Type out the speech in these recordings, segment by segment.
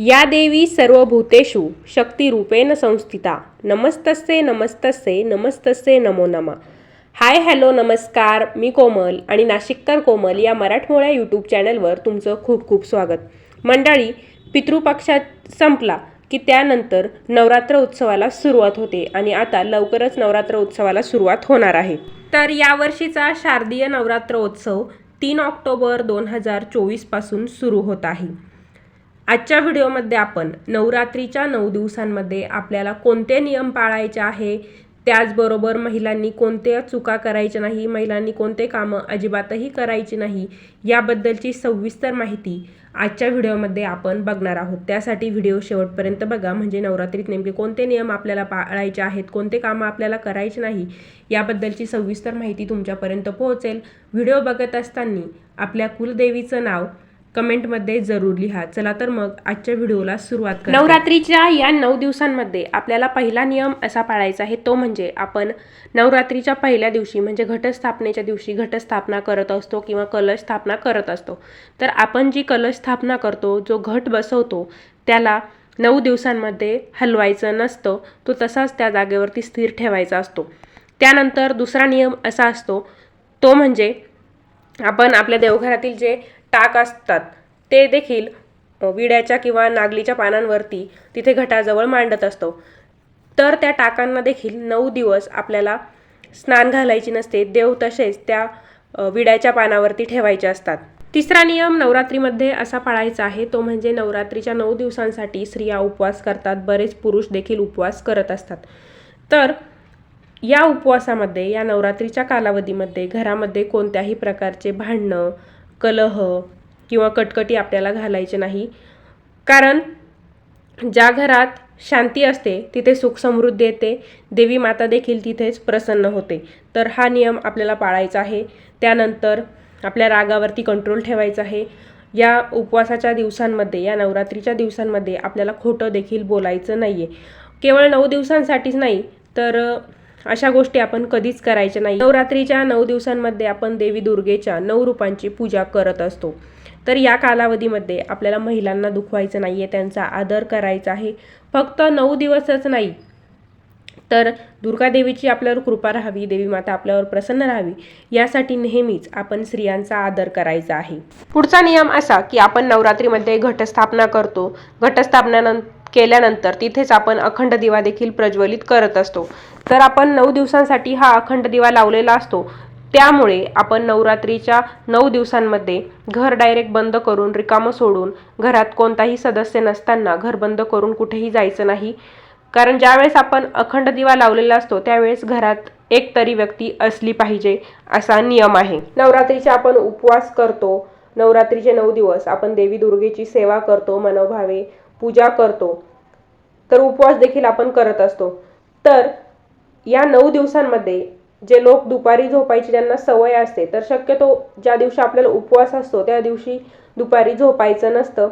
या देवी सर्वभूतेषु शक्तिरूपेण संस्थिता। नमस्तस्ये नमस्तस्ये नमस्तस्ये नमो नमः। हाय हॅलो नमस्कार मी कोमल आणि नाशिककर कोमल या मराठमोळ्या यूट्यूब चॅनलवर तुमचं खूप खूप स्वागत. मंडळी पितृपक्षात संपला की त्यानंतर नवरात्र उत्सवाला सुरुवात होते आणि आता लवकरच नवरात्र उत्सवाला सुरुवात होणार आहे. तर यावर्षीचा शारदीय नवरात्र उत्सव तीन ऑक्टोबर दोन हजार चोवीसपासून सुरू होत आहे. आजच्या व्हिडिओमध्ये आपण नवरात्रीच्या नऊ दिवसांमध्ये आपल्याला कोणते नियम पाळायचे आहे? त्याचबरोबर महिलांनी कोणत्या चुका करायच्या नाही? महिलांनी कोणते कामं अजिबातही करायची नाही? याबद्दलची सविस्तर माहिती आजच्या व्हिडिओमध्ये आपण बघणार आहोत. त्यासाठी व्हिडिओ शेवटपर्यंत बघा. म्हणजे नवरात्रीत नेमके कोणते नियम आपल्याला पाळायचे आहेत? कोणते कामं आपल्याला करायचे नाही? याबद्दलची सविस्तर माहिती तुमच्यापर्यंत पोहोचेल. व्हिडिओ बघत असताना आपल्या कुलदेवीचं नाव कमेंटमध्ये जरूर लिहा. चला तर मग आजच्या व्हिडिओला सुरुवात करू नवरात्रीच्या या नऊ दिवसांमध्ये आपल्याला पहिला नियम असा पाळायचा आहे तो म्हणजे आपण नवरात्रीच्या पहिल्या दिवशी म्हणजे घटस्थापनेच्या दिवशी घटस्थापना करत असतो किंवा कलश स्थापना करत असतो. तर आपण जी कलश स्थापना करतो जो घट बसवतो त्याला नऊ दिवसांमध्ये हलवायचं नसतं तो तसाच त्या जागेवरती स्थिर ठेवायचा असतो. त्यानंतर दुसरा नियम असा असतो तो म्हणजे आपण आपल्या देवघरातील जे टाक असतात. ते देखील विड्याच्या किंवा नागलीच्या पानांवरती तिथे घटाजवळ मांडत असतो. तर त्या टाकांना देखील नऊ दिवस आपल्याला स्नान घालायची नसते. देव तसेच त्या विड्याच्या पानावरती ठेवायचे असतात. तिसरा नियम नवरात्रीमध्ये असा पाळायचा आहे. तो म्हणजे नवरात्रीच्या नऊ दिवसांसाठी स्त्रिया उपवास करतात. बरेच पुरुष देखील उपवास करत असतात. तर या उपवासामध्ये या नवरात्रीच्या कालावधीमध्ये घरामध्ये कोणत्याही प्रकारचे भांडणं कलह किंवा कटकटी आपल्याला घालायचे नाही. कारण ज्या घरात शांती असते तिथे सुख समृद्धी येते देवी माता देखील तिथेच प्रसन्न होते. तर हा नियम आपल्याला पाळायचा आहे. त्यानंतर आपल्या रागावरती कंट्रोल ठेवायचा आहे. या उपवासाच्या दिवसांमध्ये या नवरात्रीच्या दिवसांमध्ये आपल्याला खोटं देखील बोलायचं नाही आहे केवळ नऊ दिवसांसाठीच नाही तर अशा गोष्टी आपण कधीच करायच्या नाही. नवरात्रीच्या नऊ दिवसांमध्ये आपण देवी दुर्गेच्या नऊ रूपांची पूजा करत असतो. तर या कालावधीमध्ये आपल्याला महिलांना दुखवायचं नाही आहे त्यांचा आदर करायचा आहे. फक्त नऊ दिवसच नाही तर दुर्गादेवीची आपल्यावर कृपा राहावी देवी माता आपल्यावर प्रसन्न राहावी यासाठी नेहमीच आपण स्त्रियांचा आदर करायचा आहे. पुढचा नियम असा की आपण नवरात्रीमध्ये घटस्थापना करतो. घटस्थापना केल्यानंतर तिथेच आपण अखंड दिवा देखील प्रज्वलित करत असतो. तर आपण नऊ दिवसांसाठी हा अखंड दिवा लावलेला असतो. त्यामुळे आपण नवरात्रीच्या नऊ दिवसांमध्ये घर डायरेक्ट बंद करून रिकामं सोडून घरात कोणताही सदस्य नसताना घर बंद करून कुठेही जायचं नाही. कारण ज्यावेळेस आपण अखंड दिवा लावलेला असतो त्यावेळेस घरात एक तरी व्यक्ती असली पाहिजे असा नियम आहे. नवरात्रीचे आपण उपवास करतो. नवरात्रीचे नऊ दिवस आपण देवी दुर्गेची सेवा करतो मनोभावे पूजा करतो. तर उपवास देखील आपण करत असतो. तर या नऊ दिवसांमध्ये जे लोक दुपारी झोपायची ज्यांना सवय असते तर शक्यतो ज्या दिवशी आपल्याला उपवास असतो त्या दिवशी दुपारी झोपायचं नसतं.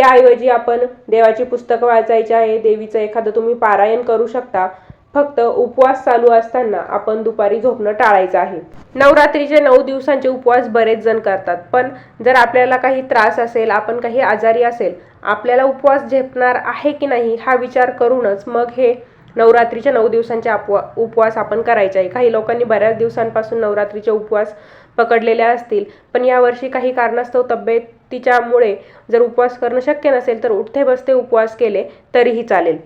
त्याऐवजी आपण देवाची पुस्तकं वाचायची आहे देवीचं एखादं तुम्ही पारायण करू शकता. फक्त उपवास चालू असताना आपण दुपारी झोपणं टाळायचं आहे. नवरात्रीचे नऊ दिवसांचे उपवास बरेच जण करतात. पण जर आपल्याला काही त्रास असेल आपण काही आजारी असेल आपल्याला उपवास झेपणार आहे की नाही हा विचार करूनच मग हे नवरात्रीच्या नऊ दिवसांचे अपवा उपवास आपण करायचे आहे. काही लोकांनी बऱ्याच दिवसांपासून नवरात्रीचे उपवास पकडलेले असतील पण यावर्षी काही कारणास्तव तब्येत तिच्यामुळे जर उपवास करणं शक्य नसेल तर उठते बसते उपवास केले तरीही चालेल.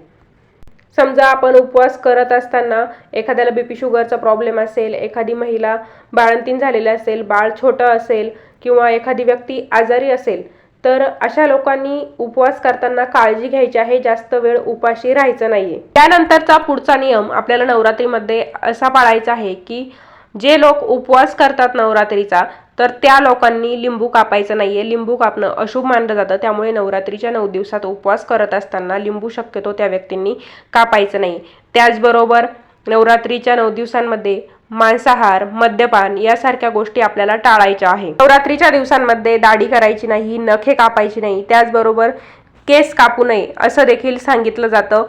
समजा आपण उपवास करत असताना एखाद्याला बीपी शुगरचा प्रॉब्लेम असेल एखादी महिला बाळंतीण झालेली असेल बाळ छोटं असेल किंवा एखादी व्यक्ती आजारी असेल तर अशा लोकांनी उपवास करताना काळजी घ्यायची आहे जास्त वेळ उपाशी राहायचं नाहीये. त्यानंतरचा पुढचा नियम आपल्याला नवरात्रीमध्ये असा पाळायचा आहे की जे लोक उपवास करतात नवरात्रीचा तर त्या लोकांनी लिंबू कापायचं नाहीये. लिंबू कापणं अशुभ मानलं जातं. त्यामुळे नवरात्रीच्या नऊ दिवसात उपवास करत असताना लिंबू शक्यतो त्या व्यक्तींनी कापायचं नाही. त्याचबरोबर नवरात्रीच्या नऊ दिवसांमध्ये मांसाहार मद्यपान यासारख्या गोष्टी आपल्याला टाळायच्या आहे. नवरात्रीच्या दिवसांमध्ये दाढी करायची नाही नखे कापायची नाही त्याचबरोबर केस कापू नये असं देखील सांगितलं जातं.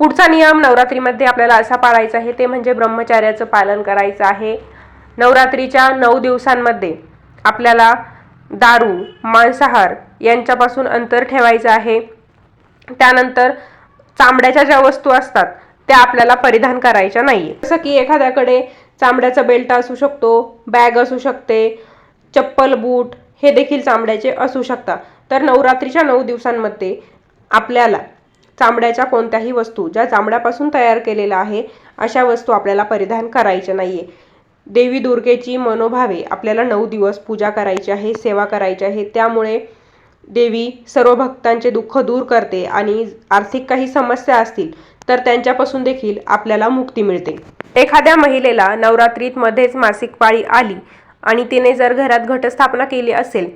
पुढचा नियम नवरात्रीमध्ये आपल्याला असा पाळायचा आहे ते म्हणजे ब्रह्मचार्याचं पालन करायचं आहे. नवरात्रीच्या नऊ दिवसांमध्ये आपल्याला दारू मांसाहार यांच्यापासून अंतर ठेवायचं आहे. त्यानंतर चामड्याच्या ज्या वस्तू असतात त्या आपल्याला परिधान करायच्या नाही जसं की एखाद्याकडे चांबड्याचा बेल्ट असू शकतो बॅग असू शकते चप्पल बूट हे देखील चामड्याचे असू शकतात. तर नवरात्रीच्या नऊ दिवसांमध्ये आपल्याला चामड्याच्या कोणत्याही वस्तू ज्या चामड्यापासून तयार केलेल्या आहे अशा वस्तू आपल्याला परिधान करायच्या नाहीये. देवी दुर्गेची मनोभावे आपल्याला नऊ दिवस पूजा करायची आहे सेवा करायची आहे. त्यामुळे देवी सर्व भक्तांचे दुःख दूर करते आणि आर्थिक काही समस्या असतील तर त्यांच्यापासून देखील आपल्याला मुक्ती मिळते. एखाद्या महिलेला नवरात्रीत मध्येच मासिक पाळी आली आणि तिने जर घरात घटस्थापना केली असेल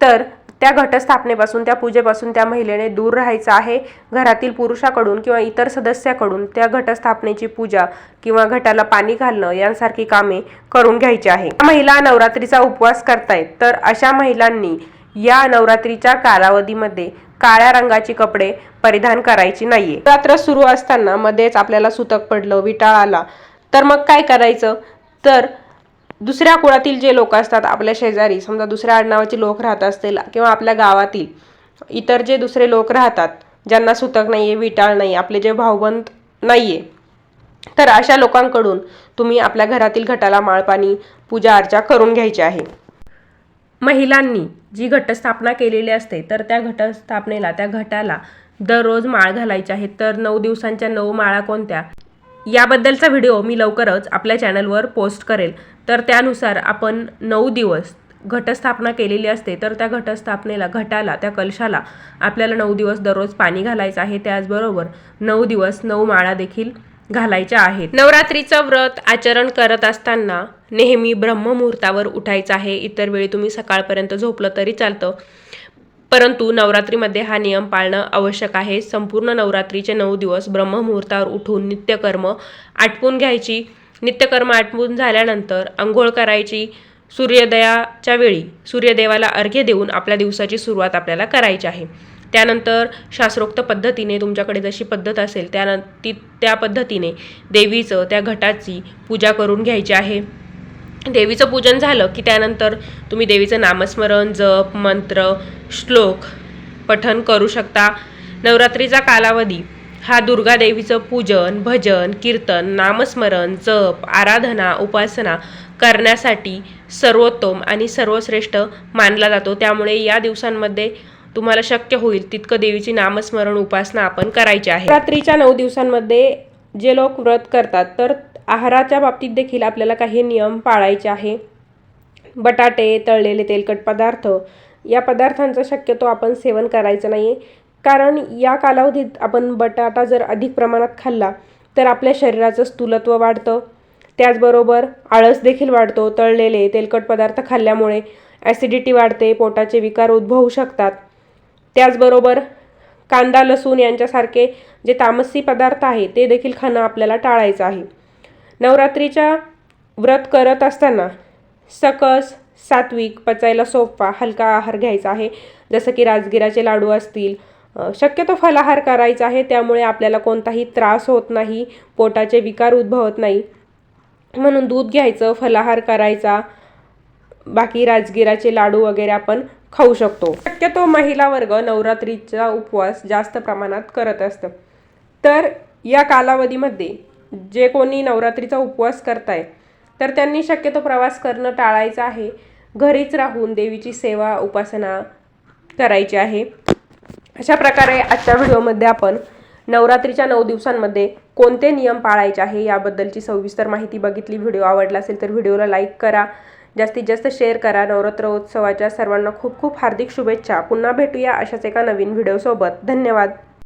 तर त्या घटस्थापनेपासून त्या पूजेपासून त्या महिलेने दूर राहायचं आहे. घरातील पुरुषाकडून किंवा इतर सदस्याकडून त्या घटस्थापनेची पूजा किंवा घटाला पाणी घालणं यांसारखी कामे करून घ्यायची आहे. महिला नवरात्रीचा उपवास करतायत तर अशा महिलांनी या नवरात्रीच्या कालावधीमध्ये काळ्या रंगाची कपडे परिधान करायची नाहीये. रात्र सुरू असताना मध्येच आपल्याला सुतक पडलं विटाळ आला. तर मग काय करायचं? तर दुसऱ्या कुळातील जे लोक असतात आपल्या शेजारी समजा दुसऱ्या आडनावाचे लोक राहत असतील किंवा आपल्या गावातील इतर जे दुसरे लोक राहतात ज्यांना सुतक नाहीये विटाळ नाही आपले जे भाऊबंद नाहीये तर अशा लोकांकडून तुम्ही आपल्या घरातील घटाला माळपाणी पूजा अर्चा करून घ्यायची आहे. महिलांनी जी घटस्थापना केलेली असते तर त्या घटस्थापनेला त्या घटाला दररोज माळ घालायची आहे. तर नऊ दिवसांच्या नऊ माळा कोणत्या? याबद्दलचा व्हिडिओ मी लवकरच आपल्या चॅनलवर पोस्ट करेल. तर त्यानुसार आपण नऊ दिवस घटस्थापना केलेली असते तर त्या घटस्थापनेला घटाला त्या कलशाला आपल्याला नऊ दिवस दररोज पाणी घालायचं आहे. त्याचबरोबर नऊ दिवस नऊ माळा देखील घालायच्या आहेत. नवरात्रीचं व्रत आचरण करत असताना नेहमी ब्रह्ममुहूर्तावर उठायचं आहे. इतर वेळी तुम्ही सकाळपर्यंत झोपलं तरी चालतं. परंतु नवरात्रीमध्ये हा नियम पाळणं आवश्यक आहे. संपूर्ण नवरात्रीचे नऊ दिवस ब्रह्ममुहूर्तावर उठून नित्यकर्म आटपून घ्यायची. नित्यकर्म आटपून झाल्यानंतर आंघोळ करायची सूर्योदयाच्या वेळी सूर्यदेवाला अर्घ्य देऊन आपल्या दिवसाची सुरुवात आपल्याला करायची आहे. त्यानंतर शास्त्रोक्त पद्धतीने तुमच्याकडे जशी पद्धत असेल त्या ती त्या पद्धतीने देवीचं त्या घटाची पूजा करून घ्यायची आहे. देवीचं पूजन झालं की त्यानंतर तुम्ही देवीचं नामस्मरण जप मंत्र श्लोक पठन करू शकता. नवरात्रीचा कालावधी हा दुर्गा देवीचं पूजन भजन कीर्तन नामस्मरण जप आराधना उपासना करण्यासाठी सर्वोत्तम आणि सर्वश्रेष्ठ मानला जातो. त्यामुळे या दिवसांमध्ये तुम्हाला शक्य होईल तितकं देवीची नामस्मरण उपासना आपण करायची आहे. रात्रीच्या नऊ दिवसांमध्ये जे लोक व्रत करतात तर आहाराच्या बाबतीत देखील आपल्याला काही नियम पाळायचे आहे. बटाटे तळलेले तेलकट पदार्थ या पदार्थांचं शक्यतो आपण सेवन करायचं नाही कारण या कालावधीत आपण बटाटा जर अधिक प्रमाणात खाल्ला तर आपल्या शरीराचं स्थूलत्व वाढतं. त्याचबरोबर आळस देखील वाढतो. तळलेले तेलकट पदार्थ खाल्ल्यामुळे ॲसिडिटी वाढते पोटाचे विकार उद्भवू शकतात. त्याचबरोबर कांदा लसूण यांच्यासारखे जे तामसी पदार्थ आहे ते देखील खाणं आपल्याला टाळायचं आहे. नवरात्रीच्या व्रत करत असताना सकस सात्विक पचायला सोपा हलका आहार घ्यायचा आहे. जसं की राजगिराचे लाडू असतील शक्यतो फलाहार करायचा आहे त्यामुळे आपल्याला कोणताही त्रास होत नाही पोटाचे विकार उद्भवत नाही. म्हणून दूध घ्यायचं फलाहार करायचा बाकी राजगिराचे लाडू वगैरे आपण खाऊ शकतो. शक्यतो महिला वर्ग नवरात्रीचा उपवास जास्त प्रमाणात करत असतं. तर या कालावधीमध्ये जे कोणी नवरात्रीचा उपवास करताय तर त्यांनी शक्यतो प्रवास करणं टाळायचं आहे. घरीच राहून देवीची सेवा उपासना करायची आहे. अशा प्रकारे आजच्या व्हिडिओमध्ये आपण नवरात्रीच्या नऊ दिवसांमध्ये कोणते नियम पाळायचे आहे याबद्दलची सविस्तर माहिती बघितली. व्हिडिओ आवडला असेल तर व्हिडिओला लाईक करा. जास्तीत जास्त शेअर करा. नवरात्रोत्सवाच्या सर्वांना खूप खूप हार्दिक शुभेच्छा. पुन्हा भेटूया अशाच एका नवीन व्हिडिओसोबत. धन्यवाद.